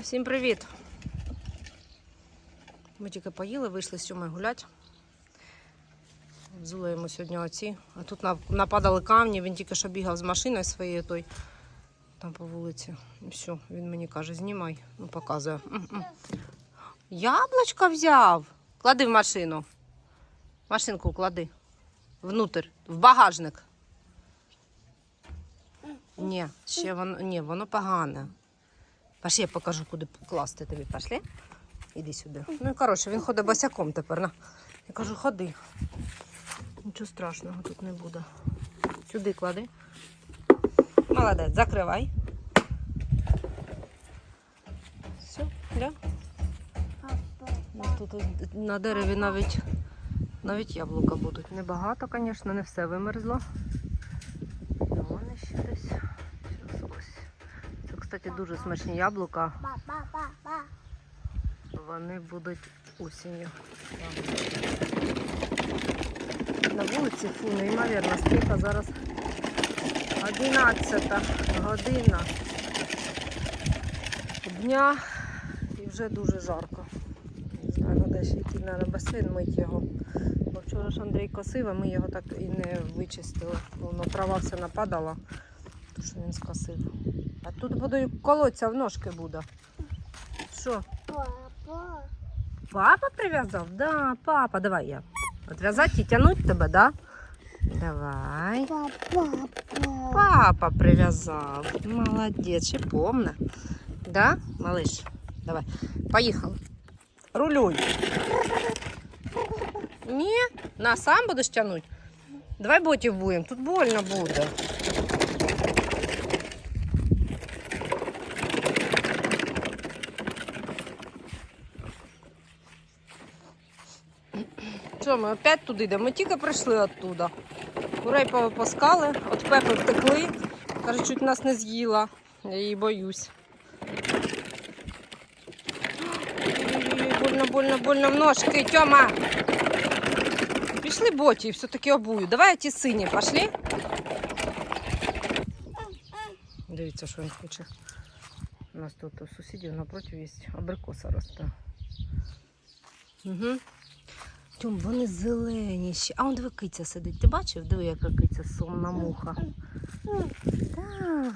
Всім привіт! Ми тільки поїли, вийшли з сьомої гуляти. Взули йому сьогодні оці. А тут нападали камні, він тільки що бігав з машиною своєю той там по вулиці. І все, він мені каже, знімай. Ну, показує. Яблочко взяв. Клади в машину. Машинку клади. Внутрь, в багажник. Ні, ще воно, ні, воно погане. Пошли, я покажу, куди класти тобі. Пошли. Іди сюди. Ну коротше, він ходить босяком тепер. На. Я кажу, ходи. Нічого страшного тут не буде. Сюди клади. Молодець, закривай. Все, да? Тут на дереві навіть, навіть яблука будуть. Небагато, звісно, не все вимерзло. Вони ще десь. Кстати, дуже смачні яблука. Вони будуть осінню. На вулиці фу, неймовірно, скільки зараз 11 година дня і вже дуже жарко. Не знаю, треба ще йти на басейн мити його. Бо вчора ж Андрій косив, а ми його так і не вичистили. Воно трава все нападала, то що він скосив. А тут буду колоться в ножки буде. Що? Папа прив'язав? Да, папа, давай я. Отв'язати і тягнути тебе, да? Давай. Папа прив'язав. Молодець, ще помне. Да, малыш? Давай. Поїхали. Рулюй. Ні, на сам будеш тягнути. Давай ботів будемо, тут больно буде. Ми опять туди йдемо? Ми тільки прийшли оттуда. Курей повипускали, от пепи втекли. Каже, чуть нас не з'їла. Я її боюсь. Больно, больно, больно ножки, Тьома. Пішли боті, все-таки обую. Давай ті сині, пішли. Дивіться, що він хоче. У нас тут у сусідів напроти є абрикоса росте. Угу. Тьом, вони зелені ще. А он диви киця сидить. Ти бачив? Диви, яка киця сумна муха. Так.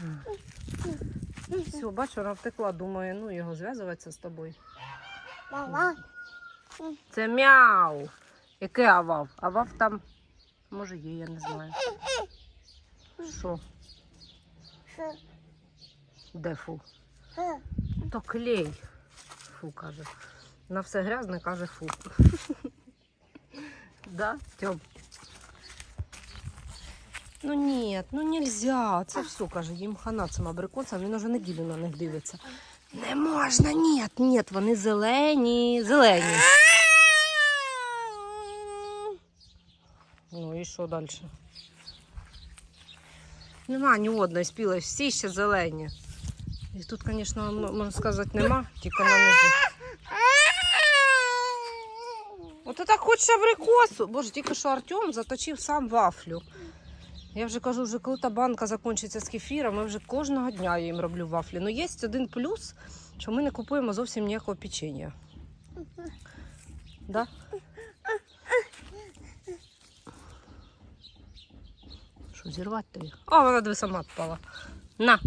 Все, бачу, вона втекла, думаю, ну його зв'язуватися з тобою. Це мяу. Яке авав? Авав там, може є, я не знаю. Що? Де фу? То клей. Фу, каже. На все грязне каже фу. Да, Тьом? Ну ні, ну нельзя. Це все, каже, їм хана цим абрикосам, він уже неділю на них дивиться. Не можна, ні, ні, вони зелені, зелені. Ну і що далі? Нема ні одної спілої, всі ще зелені. І тут, звісно, можна сказати, нема, тільки на низу. Ти так хочеш абрикосу. Боже, тільки що Артем заточив сам вафлю. Я вже кажу, вже коли та банка закінчиться з кефіром, я вже кожного дня я їм роблю вафлі. Ну є один плюс, що ми не купуємо зовсім ніякого печення. Да? Що, зірвати тобі? О, вона диви сама впала. На.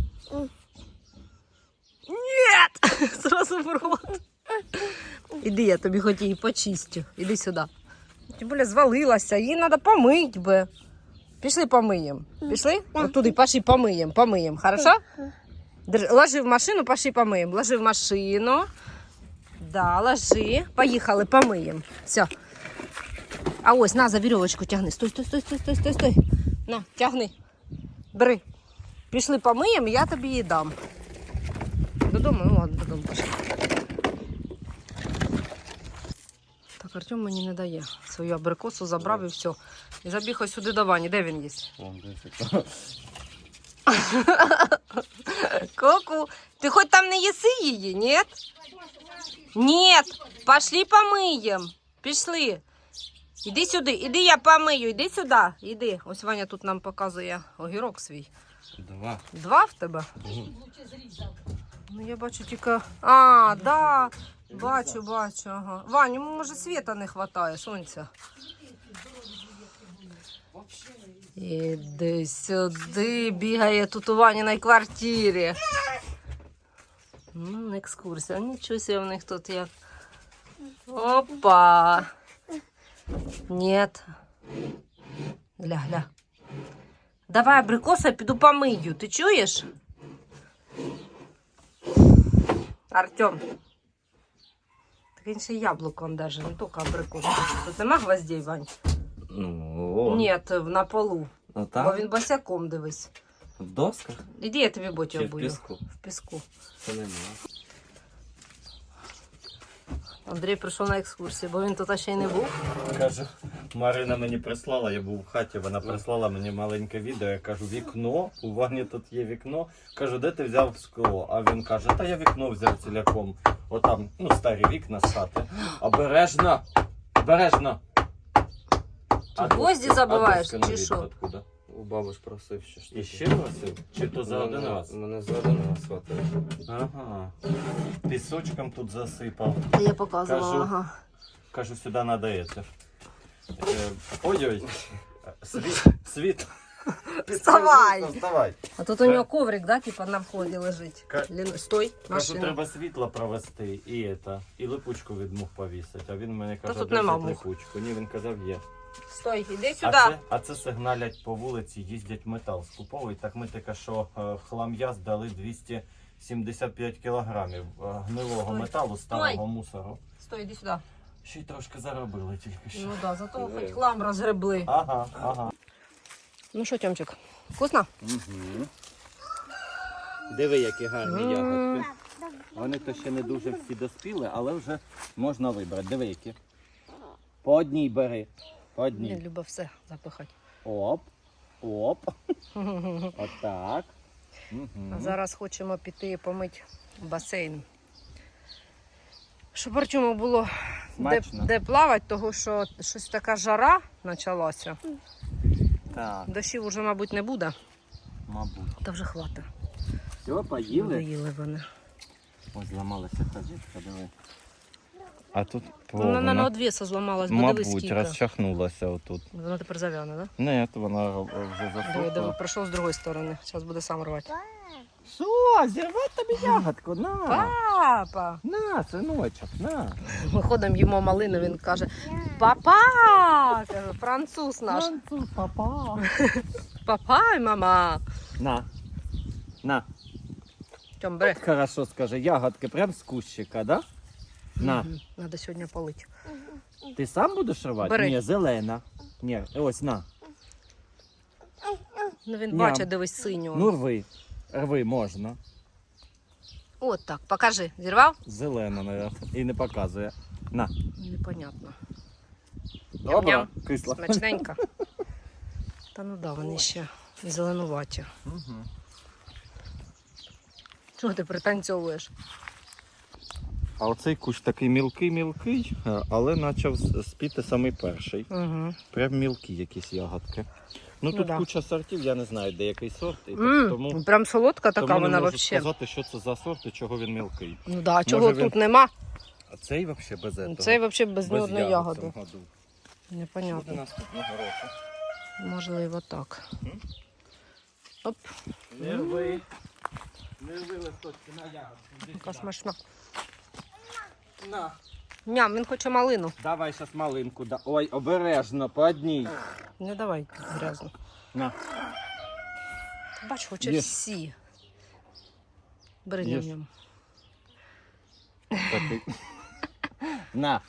Ні! Зразу в рот. Іди, я тобі хоч її почистю. Іди сюди. Тим більше звалилася, її треба помити би. Пішли помиємо. Пішли? От туди, пошли помиємо, помиємо, хорошо? Ложи в машину, пошли помиємо. Ложи в машину. Да, ложи. Поїхали, помиємо. Все. А ось, на, за вірьовочку тягни. Стой, стой, стой, стой, стой, стой, стой. На, тягни. Бери. Пішли помиємо, я тобі її дам. Додому, ну ладно, додому пошли. Так, Артем мені не дає. Свою абрикосу забрав і все. І забіг ось сюди до Вані. Де він є? Вон дивіться. Коку, ти хоч там не їси її, ні? Ні, пошли помиємо. Пішли. Іди сюди, іди я помию, іди сюди, іди. Ось Ваня тут нам показує огірок свій. Два. Два в тебе? Ну я бачу тільки. А, да. Бачу, бачу. Ага. Вань, йому може світа не вистачає, сонця. Іди сюди, бігає тут у Ваніній квартирі. Ну, екскурсія. Нічого себе в них тут як. Опа. Нет. Гля, гля. Давай, абрикоса, я піду помию. Ти чуєш? Артем. Він ще даже, не только абрикосом. Тут нема гвоздей, Вань? Ну, Ні, на полу. Ну Бо він босяком дивись. в досках Іди, я тобі ботю чи в обую. піску? В піску. Це нема. Андрій прийшов на екскурсію, бо він тут ще й не був. Кажу, Марина мені прислала, я був в хаті, вона прислала мені маленьке відео. Я кажу, вікно, у ванні тут є вікно. Кажу, де ти взяв скло? А він каже, та я вікно взяв ціляком. Отам, ну, старі вікна з хати. Обережно! Обережно! Гвозді забиваєш, чи що? откуда? У бабусь просив ще штуки. І ще просив? Чи то за один раз? Мене за один раз хватило. Ага. Пісочком тут засипав. Я показувала, Кажу. ага. Кажу, сюди надається. Е, Ой-ой. Світ. Світ. Вставай! Вставай. А тут у нього коврик, да, типа на вході лежить. Ка- Лін- Стой, Кажу, машина. треба світло провести і, это, і липучку від мух повісити. А він мені каже, тут нема взяти мух». липучку. Ні, він казав, є. Стой, іди А сюди. це, а це сигналять по вулиці, їздять метал скуповують. Так ми таке, що е, хлам'я здали 275 кілограмів е, гнилого Стой. металу, старого Стой. мусору. Стой, іди сюди. Ще й трошки заробили тільки що. Ну да, зато хоч хлам розгребли. Ага, ага. Ну що, Тьомчик, вкусно? Угу. Диви, які гарні ягодки. Вони то ще не дуже всі доспіли, але вже можна вибрати. Диви, які. По одній бери. Я одній. люблю все запихати. Оп. Оп. Отак. А Угу. зараз хочемо піти і помити басейн. Щоб Артему було де, Смачно. де плавати, того що щось така жара почалася. Так, Дощів вже, мабуть, не буде. мабуть. Та вже хватить. Все, поїли. Доїли вони. Ось зламалася хазітка, диви. А тут Вона на на одвіса зламалась, бо дивись мабуть, скільки. розчахнулася отут. Вона тепер зав'яне, так? Ні, вона вже? Диви, диви, пройшов з другої сторони. Зараз буде сам рвати. Що, зірвати тобі ягодку, на. Папа! На, синочок, на. Ми ходимо, їмо малину, він каже: Папа! каже, француз наш. Француз, папа. Папа і мама. На. На. Тьом, бери. Хорошо скажи, ягодки прям з кущика, да? На. Надо сьогодні полити. Ти сам будеш рвати? Бери. Ні, зелена. Ні, ось на. Ну він Ням. бачить, дивись синю. Ну рви. Рви можна. От так, покажи. Зірвав? Зелена, навіть. І не показує. На. Непонятно. Добре. Ням. Кисло. Смачненько. Та ну да, вони ще зеленуваті. Угу. Чого ти пританцьовуєш? А оцей кущ такий мілкий-мілкий, е, але почав спіти самий перший. Угу. Прям мілкі якісь ягодки. Ну, Ну тут да. куча сортів, я не знаю, де який сорт. І М, тому Прям солодка така тому вона можу взагалі. сказати, що це за сорт і чого він мілкий. Ну да, а чого він- тут нема? А цей взагалі без этого. Цей взагалі без ні одної ягоди. Непонятно. наступного року. Можливо, так. М? Оп, Не рви. Не рви листочки на ягодку. яка смачна. На. Ням, він хоче малину. Давай зараз малинку. Да. Ой, обережно, по одній. Не давай грязно. На. Бач, хоче Їж. всі. Бери ням. Такий. На.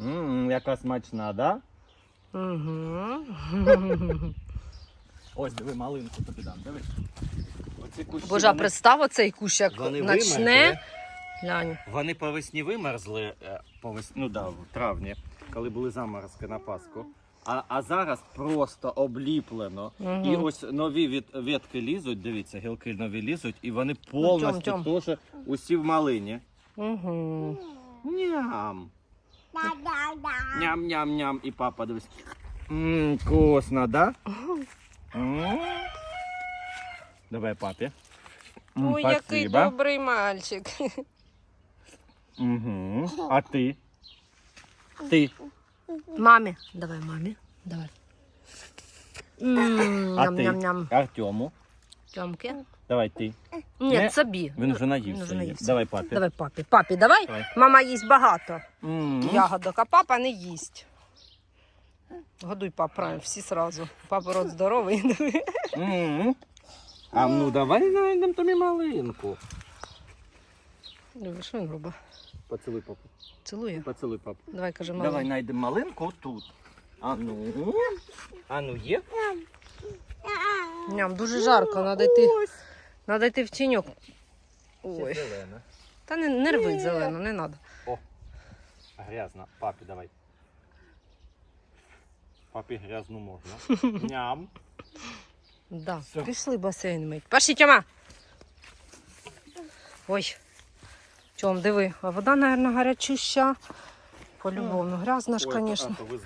М, яка смачна, да? Угу. Ось, диви, малинку тобі дам, диви. Оці кущі, Боже, вони- представ оцей кущ, як вони начне. Глянь. Вони по весні вимерзли, е, по вес... ну да, в травні, коли були заморозки на Пасху. А, а зараз просто обліплено. Мгм. І ось нові від, ветки лізуть, дивіться, гілки нові лізуть, і вони повністю Тьом, теж усі в малині. Угу. Ням. Ням-ням-ням. І папа дивись. Ммм, вкусно, да? М. Давай папі. Ой, який добрий мальчик. Угу. А ти? Ти. Мамі. Давай, мамі. Давай. А ти? Ням-ням-ням. Артему. Тьомки. Давай ти. Ні, Не. собі. Він вже Він наївся. вже її. наївся. Давай папі. Давай папі. Папі, давай. Давай. Мама їсть багато М. ягодок, а папа не їсть. Годуй пап, правильно, всі сразу. Папа рот здоровий. М. А ну давай знайдемо тобі малинку. Диви, що він робить? Поцілуй папу. Цілує. Поцілуй папу. Давай, каже, Давай знайдемо малинку отут. А ну. А ну є? Ням, дуже жарко, надо йти. Надо йти в тіньок. Ой. Зелена. Та не, не рвить зелено, не треба. О, Грязно. Папі, давай. Папі грязну можна. Ням. Да. Всё. Пішли басейн мить. Пошли, Тьома. Ой. Тьом, диви, а вода, мабуть, гарячуща. По-любому. Грязна ж, звісно. здули?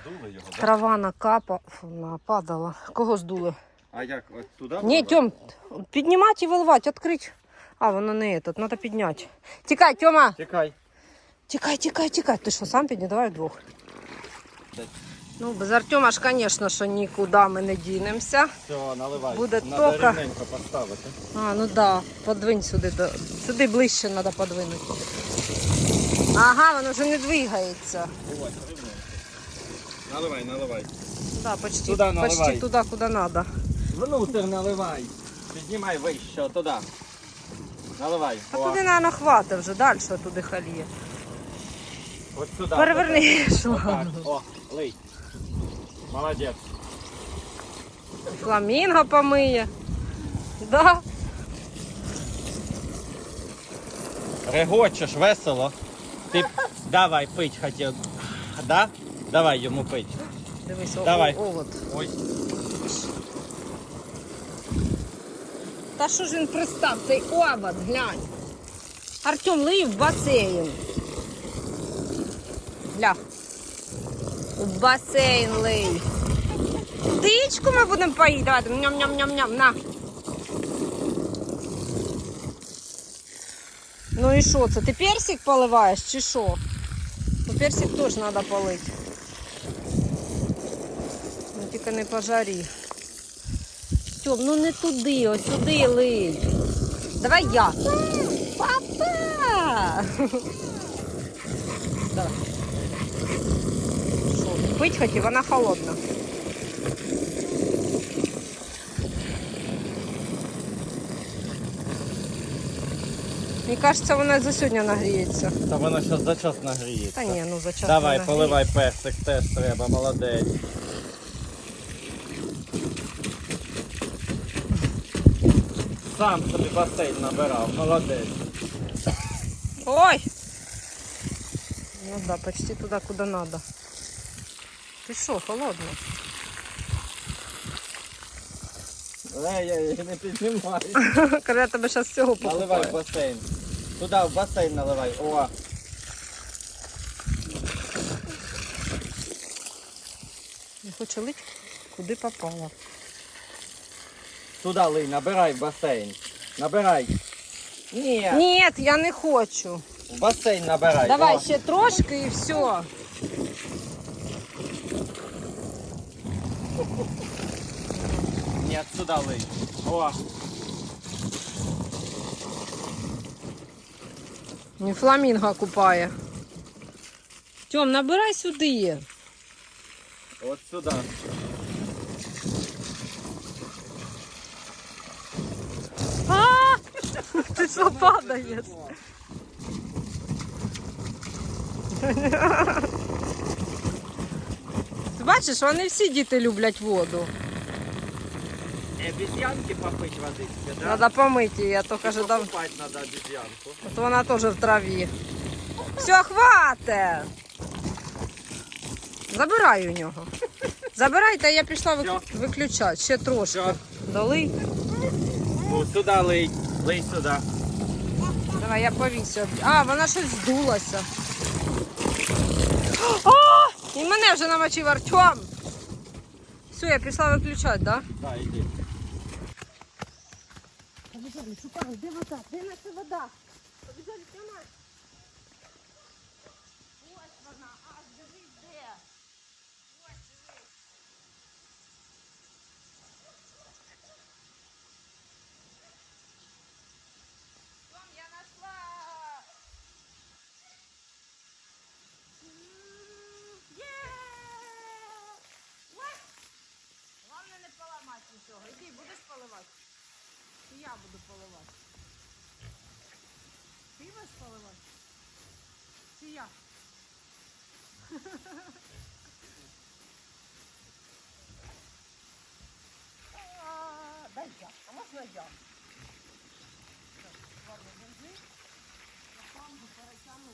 Трава накапа, нападала. Кого здуло? А як, от туди? Ні, Тьом, піднімати і виливати, відкрити. А, воно не этот, треба підняти. Тікай, Тьома! Тікай. Тікай, тікай, тікай. Ти що, сам підні? Давай вдвох. Ну, без Артема ж, звісно, що нікуди ми не дінемося. Все, наливай. Буде Надо тока. рівненько поставити. А, ну да, подвинь сюди. До... Сюди ближче треба подвинути. Ага, воно вже не двигається. Ось, рівненько. Наливай, наливай. Да, почти, Туди наливай. почти туди, куди треба. Внутрь наливай. Піднімай вище, туди. Наливай. А О, туди, мабуть, хватить вже, далі туди халі. От сюди. Переверни Отак. шлангу. О, лий. Молодець. Фламінго помиє. Да. Регочеш весело. Ти давай пить хотів. Да? Давай йому пить. Дивись, о, Давай. о, от. Ой. Та що ж він пристав, цей обод, глянь. Артем, лий в басейн. Гля. У басейн лий. Птичку ми будемо поїти. Давайте. Ням-ням-ням-ням. На. Ну і що це? Ти персик поливаєш чи що? Ну, персик теж треба полити. Ну тільки не пожарі. Тьом, ну не туди, ось сюди лий. Давай я. Папа! Давай. Пить хотів, вона холодна. Мені кажеться, вона за сьогодні нагріється. Та воно зараз за час нагріється. Та ні, ну за час. Давай, не поливай персик, теж треба, молодець. Сам собі басейн набирав, молодець. Ой! Ну да, почти туда, куда надо. Ты что, холодно? Ей, я її не піднімаю. Коли я тебе зараз всього Наливай в покупаю. басейн. Туди в басейн наливай. О. Не хочу лить, куди попало. Туди лий, набирай в басейн. Набирай. Ні, Ні, я не хочу. В басейн набирай. Давай О. ще трошки і все. Ні, сюди лий. О. Не фламінго купає. Тьом, набирай сюди. От сюди. А! Ти що падаєш? Ти бачиш, вони всі діти люблять воду. Обезьянки попить водички, да? Треба помити її, а то каже, дав... Покупать надо обезьянку. От вона теж в траві. Все, хвате. Забирай у нього. Забирайте, я пішла вик... Всьо. виключати. Ще трошки. Всьо. Дали. Ну, сюди лий. Лий сюди. Давай, я повісю. А, вона щось здулася. А! І мене вже намочив Артем. Все, я пішла виключати, так? Да? Да, іди. Побіжали, шукали, де вода? Де наша вода? Побіжали, Тьома. Ось вона, аж дивись де. Ось дивись. Том, я нашла. Є! Ой! Головне не поламати нічого. Іди, будеш поливати? Чи я буду поливати? Ти будеш поливати? Чи я? А, Дай я, а можна я? Так, Ладно, держи. Я памбу перетягну.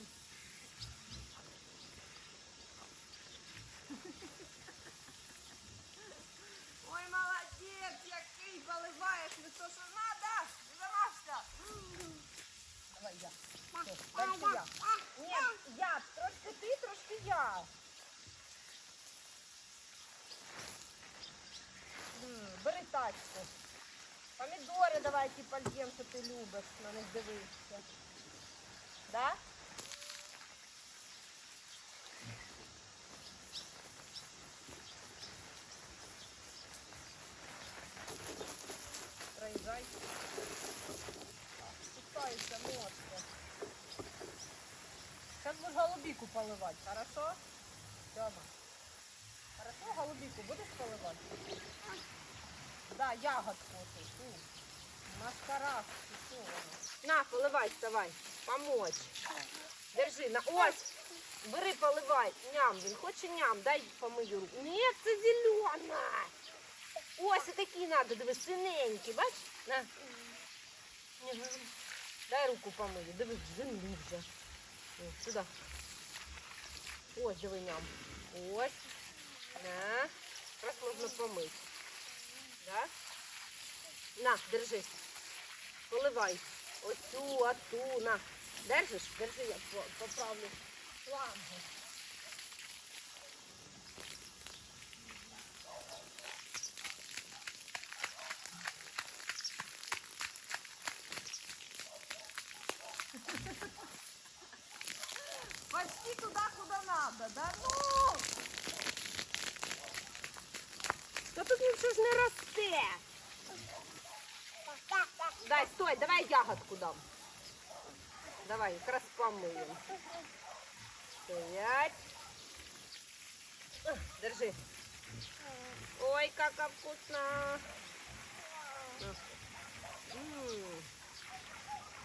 Ой, молодець, який поливаєш, не то, що надо. Замашся. Давай я. Все, дальше я. Ні, я. Трошки ти, трошки я. Бери тачку. Помідори давайте польємо, що ти любиш, на них дивишся. Да? голубику поливать, хорошо? Тёма. Хорошо, голубику будешь поливать? Да, ягодку эту, ту. Маскарад, ты что она? На, поливай, вставай. Помочь. Держи, на, ось. Бери, поливай. Ням, він хоче ням, дай помию руку. Ні, це зелена. Ось такі надо, диви, синенькі, бач? На. Ні, Дай руку помию, диви, в землі вже. О, Сюди. Ось диви. Ось. На. Раз можна помити. Да? На, держи. Поливай. Оцю, а ту, на. Держиш? Держи, я по- поправлю флангу. Почти туда, куда надо, да? Ну! Та тут нічого ж не росте. Дай, стой, давай ягодку дам. Давай, якраз помиємо. Стоять. Держи. Ой, кака вкусно.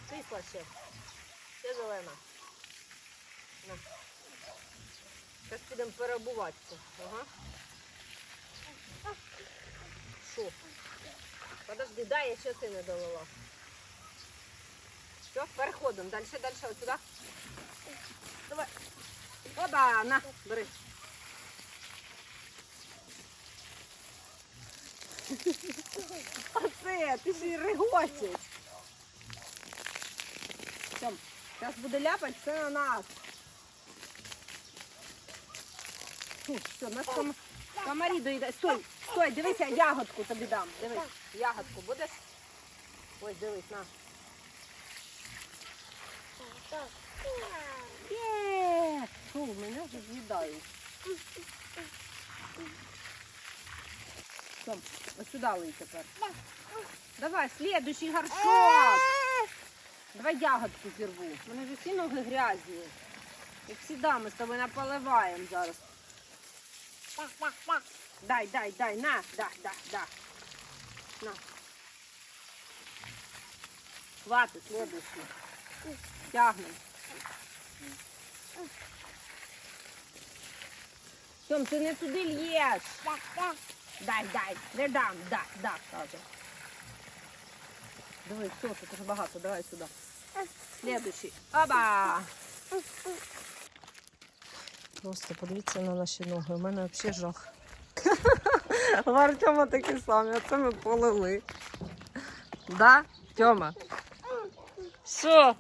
Кисла ще. Ще зелена. На. Зараз підемо перебуватися. Ага. Що? Подожди, дай я ще це не долила. Все, переходимо. Дальше, дальше, от сюди. Давай. Оба, на, бери. Оце, ти ж і регочеш. Все, зараз буде ляпати все на нас. Фу, все, нас ком... комарі доїдають. Стой, стой, дивися, ягодку тобі дам. Дивись, ягодку будеш? Ось, дивись, на. Є! Фу, мене вже з'їдають. Все, ось сюди лий тепер. Давай, следующий горшок. Давай ягодку зірву. Мене вже всі ноги грязні. Як завжди, ми з тобою наполиваємо зараз. Дай, дай, дай, на, да, да, да. На. Хватит, следующий. Тягнем. Тьом, ти не туди л'єш. Дай, дай, не дам, да, да, каже. Давай, все, тут уже багато, давай сюди. Следующий. Оба! Просто подивіться на наші ноги. У мене взагалі жах. У Артема такі самі, а це ми полили. Да, Тьома? Що?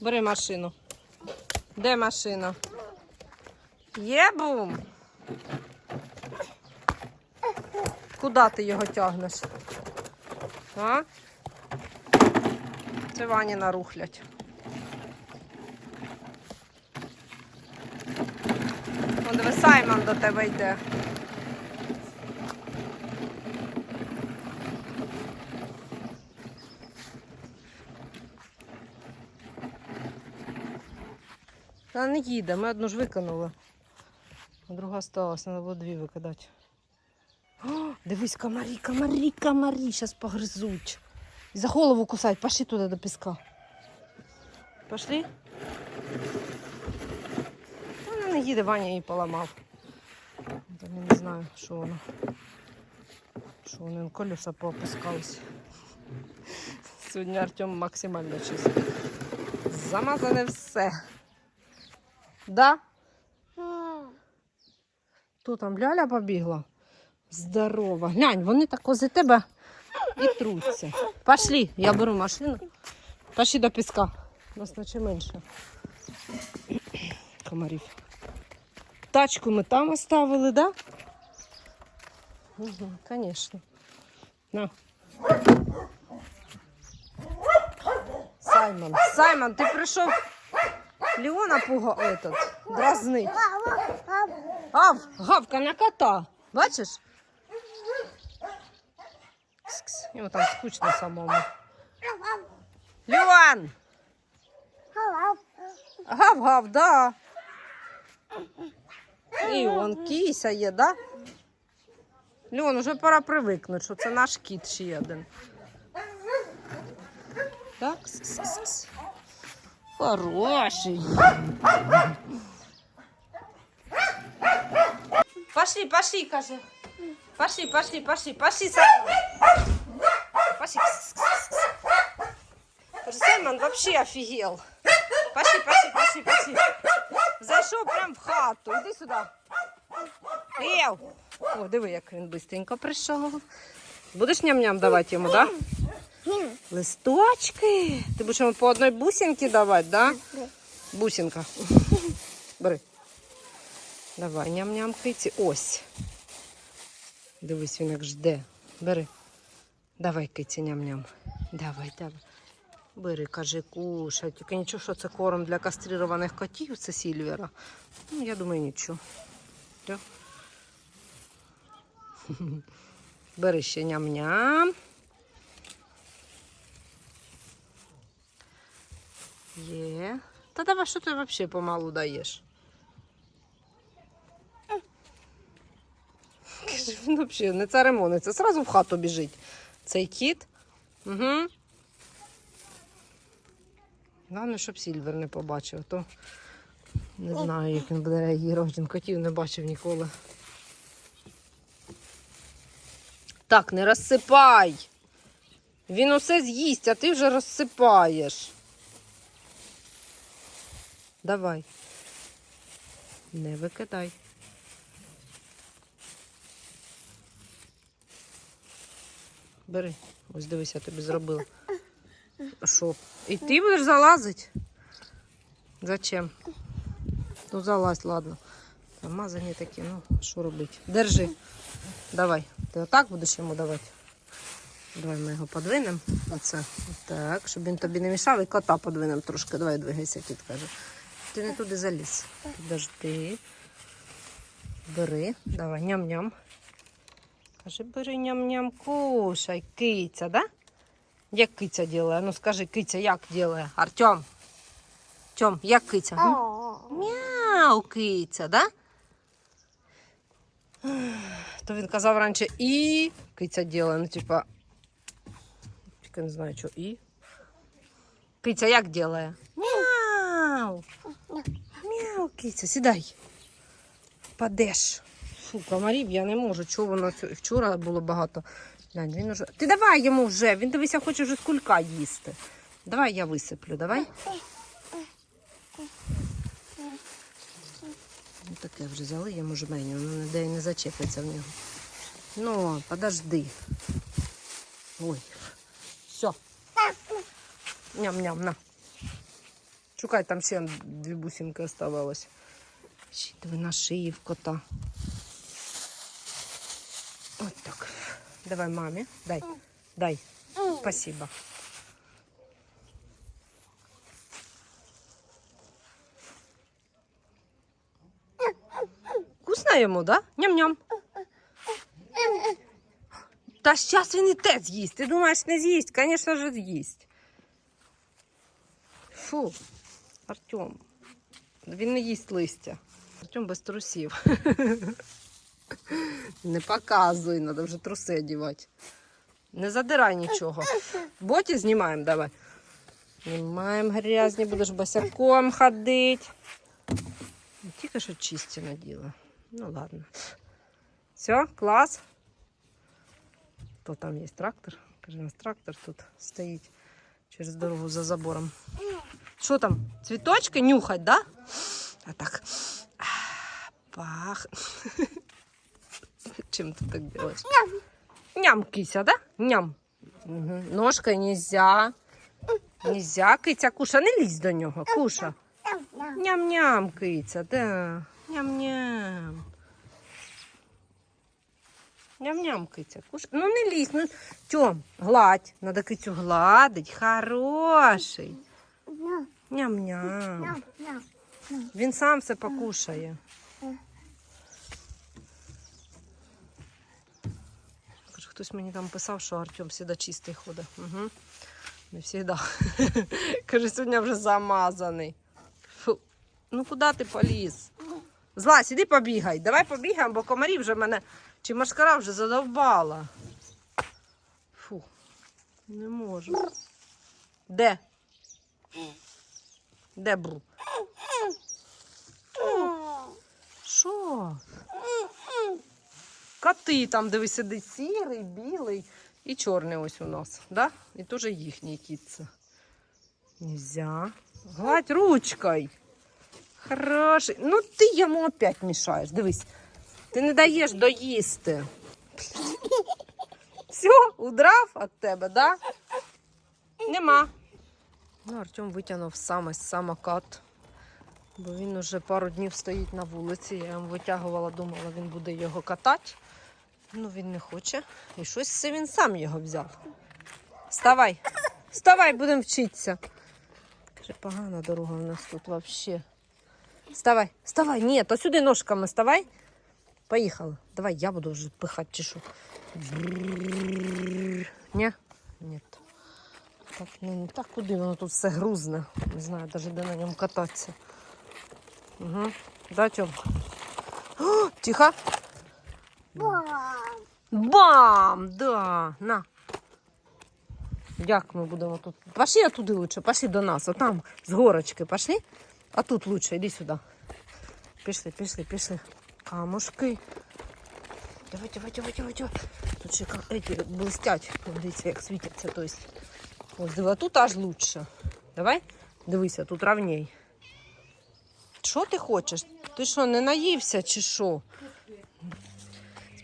Бери машину. Де машина? Є бум? Куди ти його тягнеш? А? Це Вані нарухлять. Вон диви, Саймон до тебе йде. Та не їде, ми одну ж викинули. А друга осталась, треба було дві викидати. О, дивись, комарі, комарі, комарі, зараз погризуть. І за голову кусають, пошли туди до піска. Пошли? Вона не їде, Ваня її поламав. Я не знаю, що воно. Що вони колеса поопускались. Сьогодні Артем максимально чистий. Замазане все. Да? Хто там ляля побігла? Здорова. Глянь, вони так возле тебе і труться. Пошли, я беру машину. Пошли до піска. У Нас наче менше. Комарів. Тачку ми там оставили, да? Угу, конечно. На. Саймон. Саймон, ти прийшов Леона пуга этот, дразнить. Гав, гавка на кота. Бачиш? Кс-кс. Йому там скучно самому. Леон! Гав-гав, да. І он кіся є, да? Леон, уже пора привикнути, що це наш кіт ще один. Так, кс-кс-кс. Хороший. Пошли, пошли, каже. Пошли, пошли, пошли, пошли, Саймон. Пошли. Каже, Саймон вообще офигел. Пошли, пошли, пошли, пошли. Зайшов прям в хату. Іди сюди. Ев. О, диви, як він быстренько прийшов. Будеш ням-ням давати йому, так? Да? Листочки. Ти будеш йому по одній бусинці давати, да? Бусинка. Бери. Давай, ням-ням киці. Ось. Дивись, він як жде. Бери. Давай, киці, ням-ням. Давай, давай. Бери, кажи, кушай. Тільки нічого, що це корм для кастрированих котів, це Сільвера. Ну, я думаю, нічого. Бери ще ням-ням. Є. Та давай, що ти взагалі помалу даєш? Каже, Він взагалі не церемониться, зразу в хату біжить. Цей кіт. Угу. Головне, щоб Сільвер не побачив, то не знаю, як він буде реагувати. Він котів не бачив ніколи. Так, не розсипай. Він усе з'їсть, а ти вже розсипаєш. Давай. Не викидай. Бери. Ось дивись, я тобі зробила. А Що? І ти будеш залазити? Зачем? Ну залазь, ладно. Замазані такі, ну, що робити? Держи. Давай. Ти отак будеш йому давати? Давай ми його подвинемо. Оце. Так, щоб він тобі не мішав, і кота подвинемо трошки. Давай двигайся, кіт каже. Ти не туди заліз. Подожди. Бери. Давай, ням-ням. Каже, бери ням-ням, кушай, киця, да? Як киця ділає? Ну скажи, киця, як ділає? Артем. Тьом, як киця? Мяу, киця, да? То він казав раніше і киця ділає, ну типа. Тільки не знаю, що і. Киця як ділає? Мяу. Мяу, киця, сідай. Падеш. Фу, комарів я не можу. Чого воно вчора було багато. Глянь, він уже. Ти давай йому вже. Він дивися, хоче вже з кулька їсти. Давай я висиплю, давай. Ну, таке вже залиємо жменю, воно ніде не зачепиться в нього. Ну, подожди. Ой. Все. Ням-ням, на. Шукай, там ще дві бусинки оставалось. Диви на кота. Давай мамі. Дай. Дай. Спасибо. Вкусно йому, да? Ням-ням. Та зараз він і те з'їсть. Ти думаєш, не з'їсть? Звісно ж, з'їсть. Фу, Артем. Він не їсть листя. Артем без трусів. Не показуй, треба вже труси одягати. Не задирай нічого. Боті знімаємо, давай. Знімаємо грязні, будеш босяком ходити. Тільки що чисті наділа. Ну ладно. Все, клас. То там є трактор. Каже, у нас трактор тут стоїть через дорогу за забором. Що там? Цвіточки нюхать, да? А так. Пах. Чим ти так делаешь? Ням, кися, да? Ням. Угу. Ножкой нельзя. Нельзя, киця, куша, не лізь до нього, куша. Ням-ням, киця, да. Ням-ням. Ням-ням, киця, куша. Ну не лізь, ну. Тьом, гладь. Надо кицю гладить. Хороший. Ням-ням. Він сам все покушає. Хтось мені там писав, що Артем завжди чистий ходить. Угу. Не завжди. Каже, сьогодні вже замазаний. Фу. Ну куди ти поліз? Злазь, іди побігай. Давай побігаємо, бо комарі вже мене чи машкара вже задовбала. Фу. Не можу. Де? Де бру? Що? Коти там, де сірий, білий і чорний ось у нас. Да? І теж їхній кіт це. Нельзя. Гладь ручкою. Хороший. Ну ти йому опять мішаєш. Дивись. Ти не даєш доїсти. Все, удрав від тебе, да? Нема. Ну, Артем витягнув саме самокат. Бо він уже пару днів стоїть на вулиці. Я йому витягувала, думала, він буде його катати. Ну він не хоче. І щось це він сам його взяв. Вставай, вставай, будемо вчитися. Каже, погана дорога в нас тут взагалі. Вставай, вставай, ні, то сюди ножками вставай. Поїхали. Давай я буду вже пихати. Бррррррр. Ні? Ні. Так, не, так куди воно тут все грузне. Не знаю навіть де на ньому кататися. Угу. Да, Тьом? Тихо. Бам! Да, на. Як ми будемо тут? Пошли туди лучше, пошли до нас. Отам, з горочки, пошли. А тут лучше, іди сюди. Пішли, пішли, пішли. Камушки. Давай, давай, давай, давай, давай. Тут ще эти блистять. Дивіться, як світяться. То диви, тут аж лучше. Давай. Дивися, тут равней. Що ти хочеш? Ти що, не наївся чи що?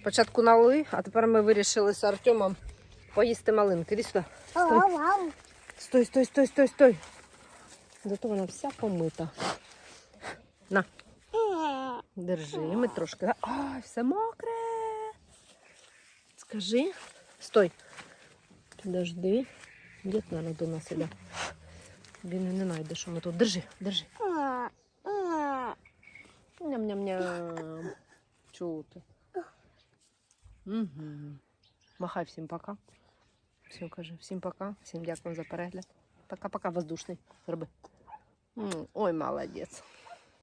Спочатку налили, а тепер ми вирішили з Артемом поїсти малинки. Іди сюди. Стой, стой, стой, стой, стой. Зато вона вся помита. На, держи, ми трошки. Ай, все мокре. Скажи. Стой. Подожди. Дід, наверное, до нас іде. Він не знайде, що ми тут. Держи, держи. Ням-ням-ням. Чого ти? Угу. Махай всім пока. Все, кажи, всім пока. Всім дякую за перегляд. Пока-пока, воздушний. Зроби. Ой, молодець.